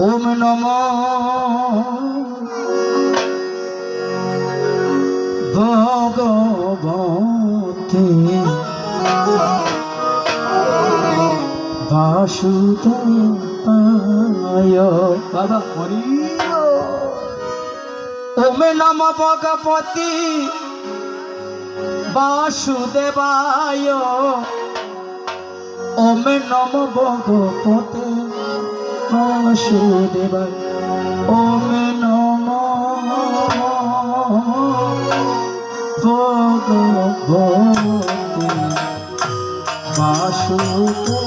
ওম নম। ভগবতে বাসুদেবায়। বাবা হরি ওম নম ভগবতী বাসুদেবায়। ওম নম ভগবতে বাসুদেবায় ওম নম ভগবতী? বাসুদেবায়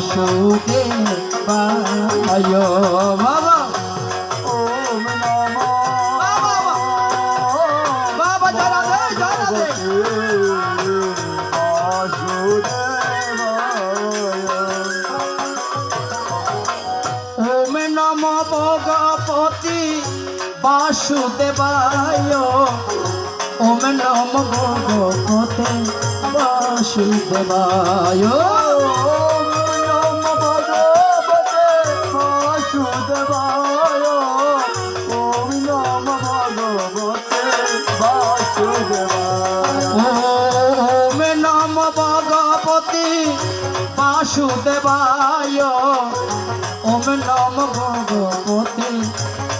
বাসুদেবায় বাবা। ওম নম। বাবা জানা দে জানা দে ওম নম ভগবতী বাসুদেবায়। ওম নম ভগবতে বাসুদেবায়। নম ভগবতী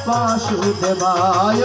বাসুদেবায়।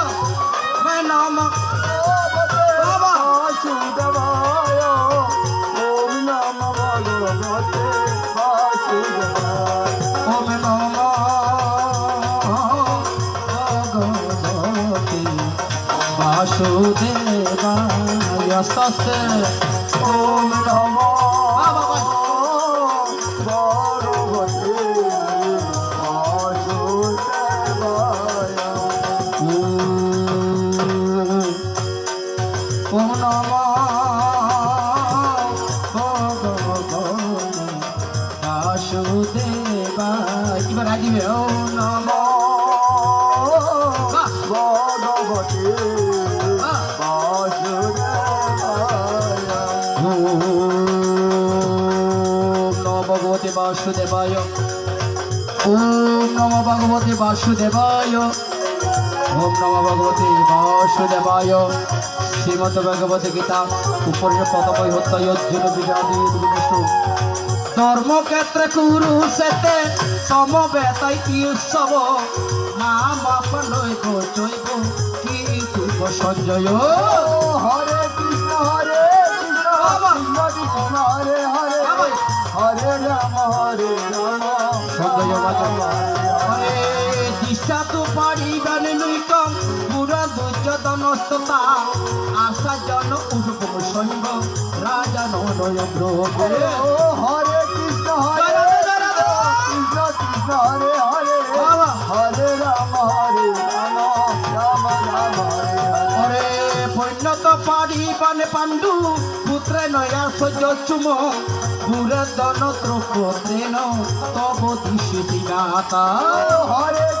বাসুদেবায় সস্তে ওম নম ওম নম এবার রাজিবে ওম বাসুদেবায়। ওম নম ভগবতে বাসুদেবায়। ওম নম ভগবতে বাসুদেবায়। শ্রীমদ ভগবত গীতা উপরের পদবই হত্যায় অর্জুন ধর্মক্ষেত্রে কুরুষেতে সমবেতাই উৎসব? নাম আপনৈ জৈব কি তুব সঞ্জয়? হরে কৃষ্ণ হরে কৃষ্ণ হরে হরে। হরে রাম হরে রাম। দিশা তু পারিবান নৈকম পুরা দুর্যোধনস্ততা আশা জন উর্বম সৈন্য রাজা নয় ও হরে কৃষ্ণ হরে কৃষ্ণ কৃষ্ণ হরে হরে। হরে রাম হরে রাম রাম রাম হরে। হরে হরে পরিণত পাণ্ডু পুত্রে নয়া সহ্য চুম। পুরা ত্রুপ দ্রৌপদেন তব দিশি গাতা হরে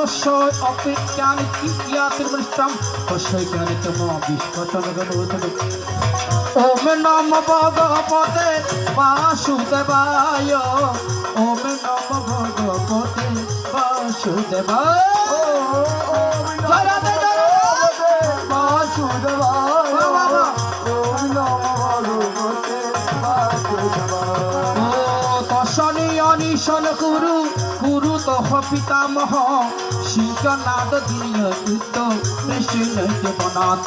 তস্য অপিজ্ঞানি ইয়া তির্মৃষ্টম তস্য জ্ঞানি তম বিশ্বচন ওম নম ভগবতে বাসুদেবায়। ওম নম ভগবতে বাসুদেবায়। জয় ও তশনি কুরু তহ পিতামহ শিকনাদ দিয় কৃত কৃষ্ণ জগন্নাথ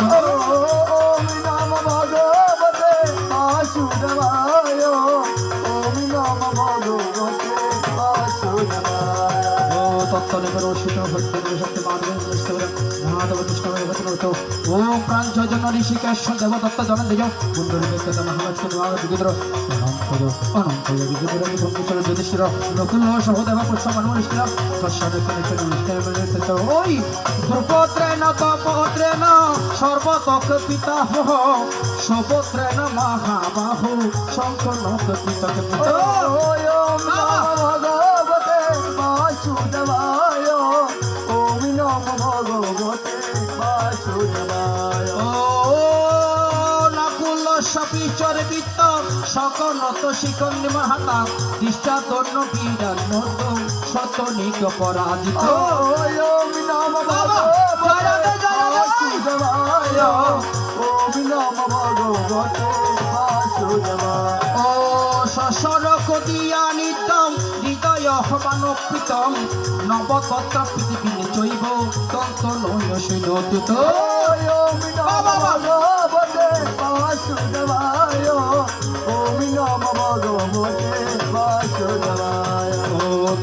ও তত্ত্বনিকর শীত ভক্তের শক্তি মাধবের মহাদেব কৃষ্ণের বচন হতো ও প্রাণ জন ঋষিকেশ দেবদত্ত জন দেজ কুণ্ডলী ব্যক্তিত মহালক্ষ্মী মহা বিগুদ্র অনন্ত অনন্ত বিগুদ্র ভঙ্গুচর যুধিষ্ঠির। নকুল সহদেব পুষ্প মনুষ্ঠির ওই দ্রুপত্রেণ তপত্রেণ সর্বতক পিতা মহাবাহু। শঙ্কর পিতা সপিচর বিত্ত শিকন্দি মহাতা তন্ন ও কদিয়া নিতম হৃদয় পৃথিবী চৈব তন্ত নয় সেদিকে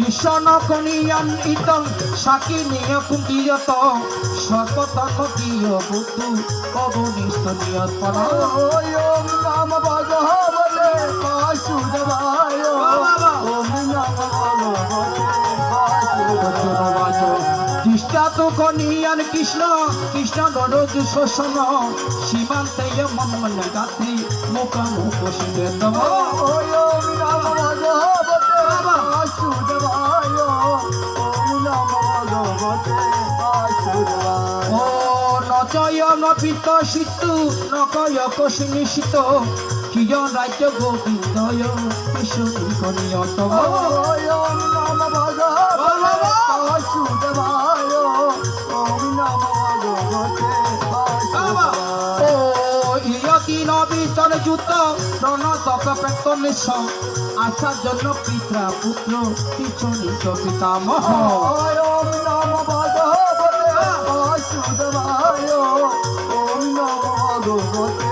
পূর্ণ ভগবতী বাসুদেবায় পত্র সুরতে ত্রিমনুষ্য নেতৃত্ব মাত্র ভীষণ কনিয়ান ইতং সাকি নিয় কুন্দিয়ত সর্বতক দিয় বুদ্ধু নিয়ত পরা দৃষ্টাত কনিয়ান কৃষ্ণ কৃষ্ণ নরজ শোষণ সীমান্তে মন গাত্রী মুখ মুখ সিদ্ধম নচয় নপিত সিতু নকয় কশিনিশিত কিয় রাজ্য গোবিন্দয় কৃষ্ণ কনিয়তম ও ইয়তি নবিতন যুত প্রণতক প্রেতনিশ আশার জন্য পিতা পুত্র কিছু নিজ পিতামহ